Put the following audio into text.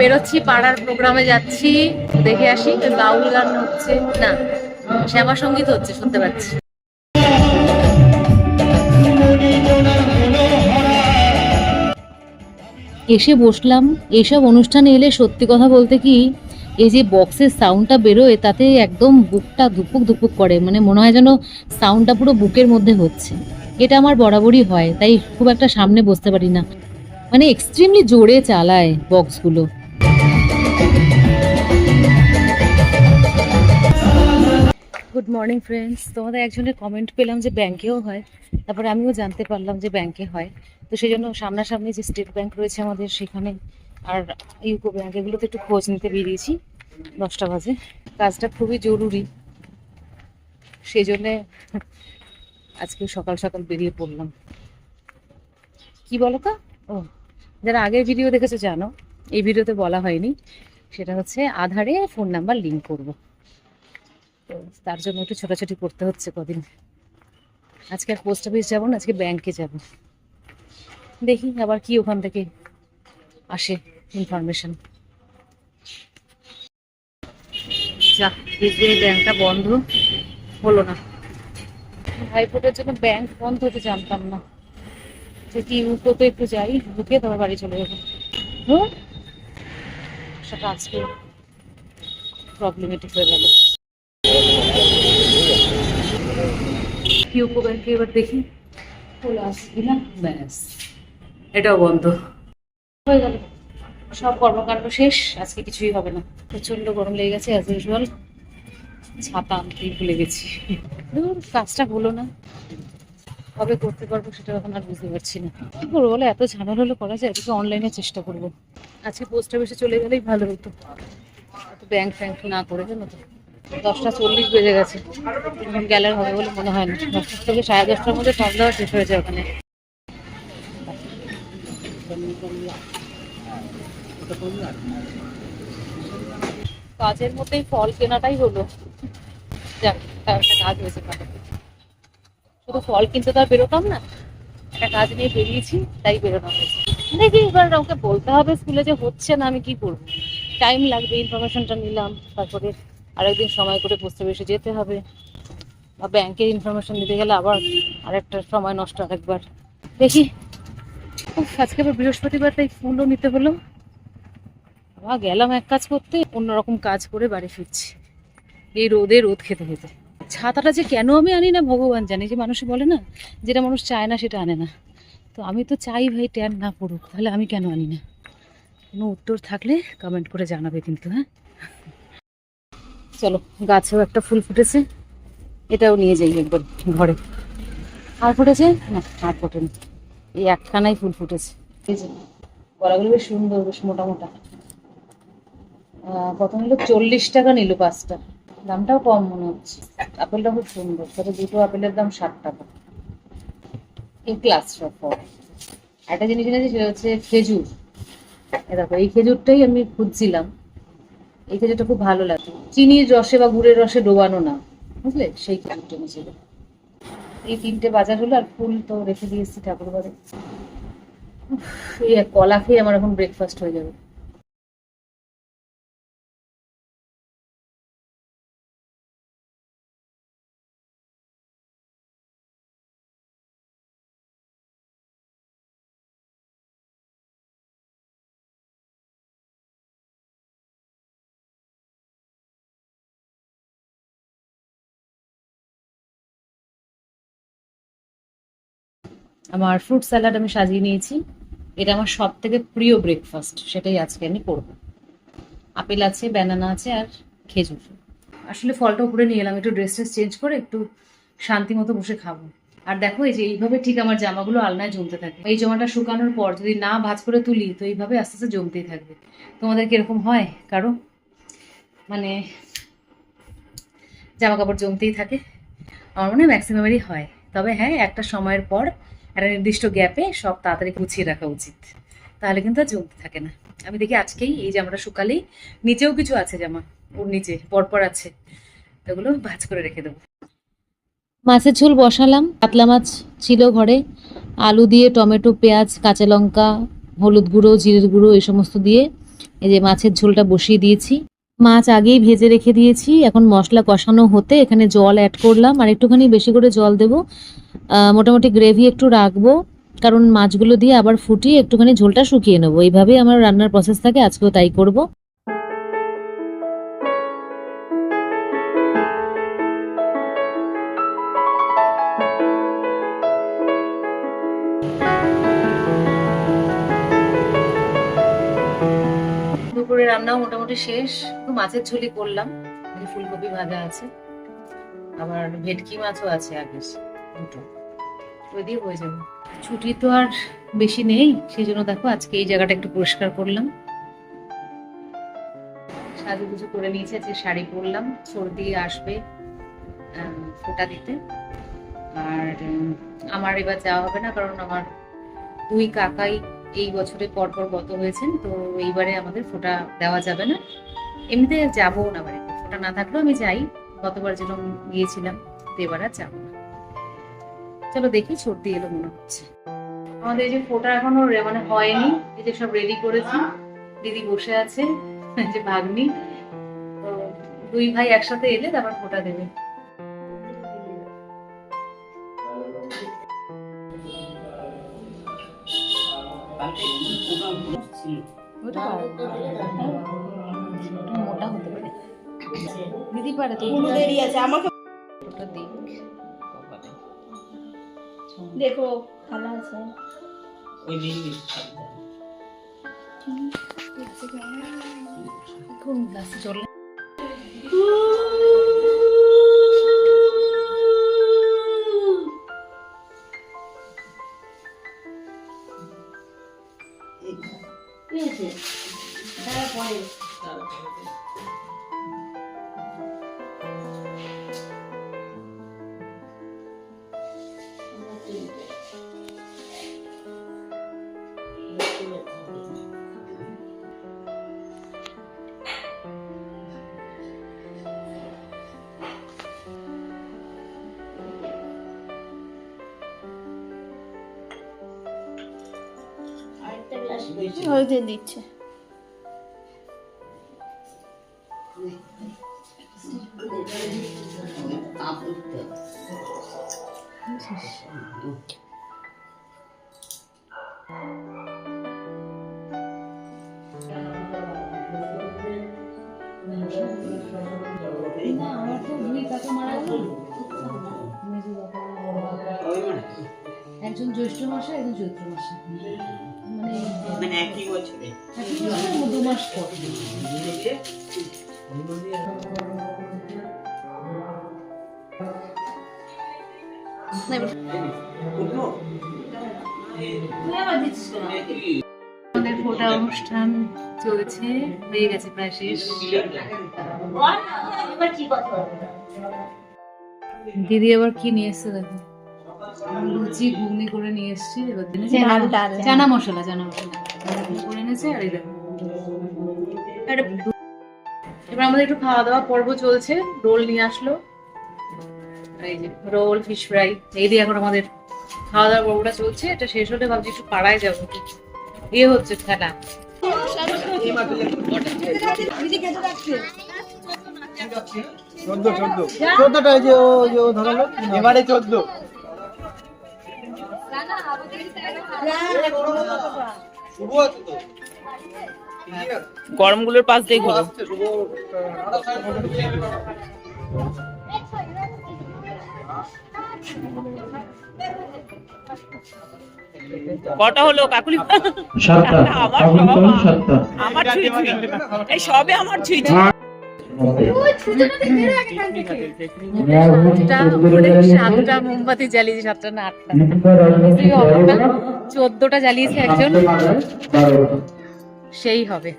বেরোচ্ছি পাড়ার প্রোগ্রামে যাচ্ছি, দেখে আসি বাউল গান হচ্ছে। না, শ্যামা সংগীত হচ্ছে, শুনতে পাচ্ছি। এসে বসলাম, এইসব অনুষ্ঠানে এলে সত্যি কথা বলতে কি, এই যে বক্সের সাউন্ডটা বেরোয়, তাতে একদম বুকটা ধুপুক ধুপুক করে মানে মনে হয় যেন সাউন্ডটা পুরো বুকের মধ্যে হচ্ছে। এটা আমার বরাবরই হয়, তাই খুব একটা সামনে বসতে পারি না। মানে এক্সট্রিমলি জোরে চালায় বক্সগুলো গুড মর্নিং ফ্রেন্ডস তোমাদের একজনের কমেন্ট পেলাম যে ব্যাংকেও হয়। তারপরে আমিও জানতে পারলাম যে ব্যাংকে হয়। তো সেই জন্য সামনাসামনি যে স্টেট ব্যাংক রয়েছে আমাদের সেখানে আর ইউকো ব্যাংক এগুলোতে একটু খোঁজ নিতে বেরিয়েছি। দশটা বাজে। কাজটা খুবই জরুরি। সেই জন্যে আজকে সকাল সকাল বেরিয়ে পড়লাম। কি বলো তো ও, যারা আগের ভিডিও দেখেছ জানো এই ভিডিওতে বলা হয়নি। সেটা হচ্ছে আধারে ফোন নাম্বার লিঙ্ক করব। তো তার জন্য একটু ছোটাছুটি করতে হচ্ছে কদিন। আজকে আর পোস্ট অফিস যাব না, আজকে ব্যাংকে যাব। দেখি আবার কি ওখান থেকে আসে ইনফরমেশন এসবিআই ব্যাংকটা বন্ধ হলো না। ভাইফোটের জন্য ব্যাংক বন্ধ হতে জানতাম না। যে কি উঠো তো একটু যাই, ঢুকে তারপর বাড়ি চলে যাব। হুম সেটা আজকে প্রবলেমেটিক হয়ে গেল। ইউকো ব্যাংকে এবার দেখি? খোলা আসবে না? ব্যাস এটাও বন্ধ। হয়ে গেল। সব কর্মকাণ্ড শেষ আজকে কিছুই হবে না। প্রচণ্ড গরম লেগে গেছে অ্যাজ ইউজুয়াল ছাতা আনতেই ভুলে গেছি। কাজটা হলো না। কবে করতে পারব সেটা এখন আর বুঝতে পারছি না। কি করব বলো? এত ঝামেলা হলো করা যায়? এদিকে অনলাইনে চেষ্টা করব। আজকে পোস্ট অফিসে চলে গেলেই ভালো হতো। এত ব্যাংক ফ্যাংক না করে জানো তো। দশটা চল্লিশ বেজে গেছে। এখন গেলে আর হবে বলে মনে হয় না। দশটা থেকে সাড়ে দশটার মধ্যে সব দেওয়া শেষ হয়ে যায় ওখানে। কাজের মধ্যেই ফল কেনাটাই হলো। যাক তাও একটা কাজ হয়েছে। শুধু ফল কিনতে তো আর বেরোতাম না। একটা কাজ নিয়ে বেরিয়েছি, তাই বেরোনো হয়েছে। দেখি এবার ওকে বলতে হবে স্কুলে যে হচ্ছে না, আমি কি করব? টাইম লাগবে ইনফরমেশনটা নিলাম, তারপরে আরেকদিন সময় করে পোস্টে বেশি যেতে হবে। বা ব্যাংকের ইনফরমেশন নিতে গেলে আবার আরেকটা সময় নষ্ট আরেকবার দেখি। আজকে আবার বৃহস্পতিবার, তাই ফুলও নিতে হলো। আবার গেলাম এক কাজ করতে, অন্যরকম কাজ করে বাড়ি ফিরছি। এই রোদে রোদ খেতে খেতে। ছাতাটা যে কেন আমি আনি না, ভগবান জানি। যে মানুষ বলে না, যেটা মানুষ চায় না, সেটা আনে না। তো আমি তো চাই ভাই ট্যান না পড়ুক, তাহলে আমি কেন আনি না? কোনো উত্তর থাকলে কমেন্ট করে জানাবে কিন্তু হ্যাঁ? চলো, গাছেও একটা ফুল ফুটেছে, এটাও নিয়ে যাই একবার ঘরে। আর ফুটেছে? না, আর ফোটেনি। এই একখানাই ফুল ফুটেছে। যে গলাগুলো বেশ সুন্দর, বেশ মোটা মোটা। কত নিল চল্লিশ টাকা নিল পাঁচটা। দামটাও কম মনে হচ্ছে। আপেলটা খুব সুন্দর তবে দুটো আপেলের দাম ষাট টাকা। এই ক্লাস সব একটা জিনিস এনেছি, সেটা হচ্ছে খেজুর। দেখো, এই খেজুরটাই আমি খুঁজছিলাম। এই খেজুরটা খুব ভালো লাগে। চিনির রসে বা গুড়ের রসে ডোবানো না, বুঝলে? সেই খেজুরটা এনেছিল এই তিনটে বাজার হলো, আর ফুল তো রেখে দিয়েছি ঠাকুর ঘরে এই কলা খেয়ে আমার এখন ব্রেকফাস্ট হয়ে যাবে। আমার ফ্রুট স্যালাড আমি সাজিয়ে নিয়েছি। এটা আমার সব থেকে প্রিয় ব্রেকফাস্ট সেটাই আজকে আমি করব। আপেল আছে ব্যানানা আছে আর খেজুর। আসলে ফলটা উপরে নিয়ে এলাম, একটু ড্রেস ট্রেস চেঞ্জ করে একটু শান্তি মতো বসে খাব। আর দেখো, এই যে এইভাবে ঠিক আমার জামাগুলো আলনায় জমতে থাকে। এই জামাটা শুকানোর পর যদি না ভাজ করে তুলি, তো এইভাবে আস্তে আস্তে জমতেই থাকবে। তোমাদের কীরকম হয় কারও? মানে জামা কাপড় জমতেই থাকে। আমার মনে হয় ম্যাক্সিমামেরই হয়। তবে হ্যাঁ একটা সময়ের পর একটা নির্দিষ্ট গ্যাপে সব তাড়াতাড়ি গুছিয়ে রাখা উচিত। তাহলে কিন্তু আর জমতে থাকে না। আমি দেখি আজকেই এই জামাটা শুকালেই নিচেও কিছু আছে জামা, ওর নিচে পরপর আছে। তো ওগুলো ভাজ করে রেখে দেবো। মাছের ঝোল বসালাম, কাতলা মাছ ছিল ঘরে, আলু দিয়ে টমেটো, পেঁয়াজ, কাঁচা লঙ্কা, হলুদ গুঁড়ো, জিরের গুঁড়ো, এই সমস্ত দিয়ে এই যে মাছের ঝোলটা বসিয়ে দিয়েছি। মাছ আগেই ভেজে রেখে দিয়েছি। এখন মশলা কষানো হতে এখানে জল অ্যাড করলাম। আর একটুখানি বেশি করে জল দেব। মোটামুটি গ্রেভি একটু রাখব। কারণ মাছগুলো দিয়ে আবার ফুটিয়ে একটুখানি ঝোলটা শুকিয়ে নেব। এইভাবেই আমার রান্নার প্রসেস থাকে। আজকেও তাই করব। দুপুরে রান্নাও মোটামুটি শেষ। একটু মাছের ঝুলি করলাম। ফুলকপি ভাজা আছে। আবার ভেটকি মাছও আছে আগে দুটো। ওই দিয়ে হয়ে যাবে। ছুটি তো আর বেশি নেই সেই জন্য দেখো আজকে এই জায়গাটা একটু পরিষ্কার করলাম। সাজু গুজু করে নিয়েছি, আজকে শাড়ি পরলাম। সর্দি আসবে ফোঁটা দিতে। আর আমার এবার যাওয়া হবে না, কারণ আমার দুই কাকাই এই বছরে পর পর গত হয়েছেন, তো এইবারে আমাদের ফোটা দেওয়া যাবে না। এমনিতে যাব না বাড়িতে। ফোঁটা না থাকলেও আমি যাই। গতবার যেরকম গিয়েছিলাম, তো এবার আর যাব না। চলো দেখি, সর্দি এলো মনে হচ্ছে। আমাদের এই যে ফোটা এখনও মানে হয়নি। এই যে সব রেডি করেছি। দিদি বসে আছে যে ভাগ্নি। দুই ভাই একসাথে এলে তারপর ফোটা দেবে। ওটা মোটা হতে পারে। দিদি পারে তো। কোনো দেরি আছে আমাকে ওটা দিক কপালে। দেখো ভালো আছে কোন গ্লাসে জল হলদে একজন জ্যৈষ্ঠ মাসে একজন চৈত্র মাসে। মানে মানে একই বছরে। একই বছর দু মাস পর। আমাদের ফোটা অনুষ্ঠান চলছে হয়ে গেছে প্রায় শেষ। দিদি আবার কি নিয়ে এসছে দেখো? লুচি ঘুগনি করে নিয়ে এসছে। এবার। চানা মশলা চানা। মশলা করে এনেছে আর এই দেখো। এবার আমাদের একটু খাওয়া দাওয়া পর্ব চলছে। রোল নিয়ে আসলো। এই যে রোল ফিশ ফ্রাই এই দিয়ে এখন আমাদের খাওয়া দাওয়ার পর্বটা চলছে। এটা শেষ হলে ভাবছি একটু পাড়ায় যাব। ইয়ে হচ্ছে খেলা। চোদ্দ চোদ্দ। চোদ্দটা যে ও যে ও ধরালো। এবারে চোদ্দ। গরমগুলোর পাশ দিয়ে ঘুরো। কটা হলো কাকুলি? আমার সব আমার ছুঁই ছুঁই এই সবে আমার ছুঁই সাতটা মোমবাতি জ্বালিয়েছি সাতটা না আটটা। চোদ্দটা জ্বালিয়েছে একজন। সেই হবে।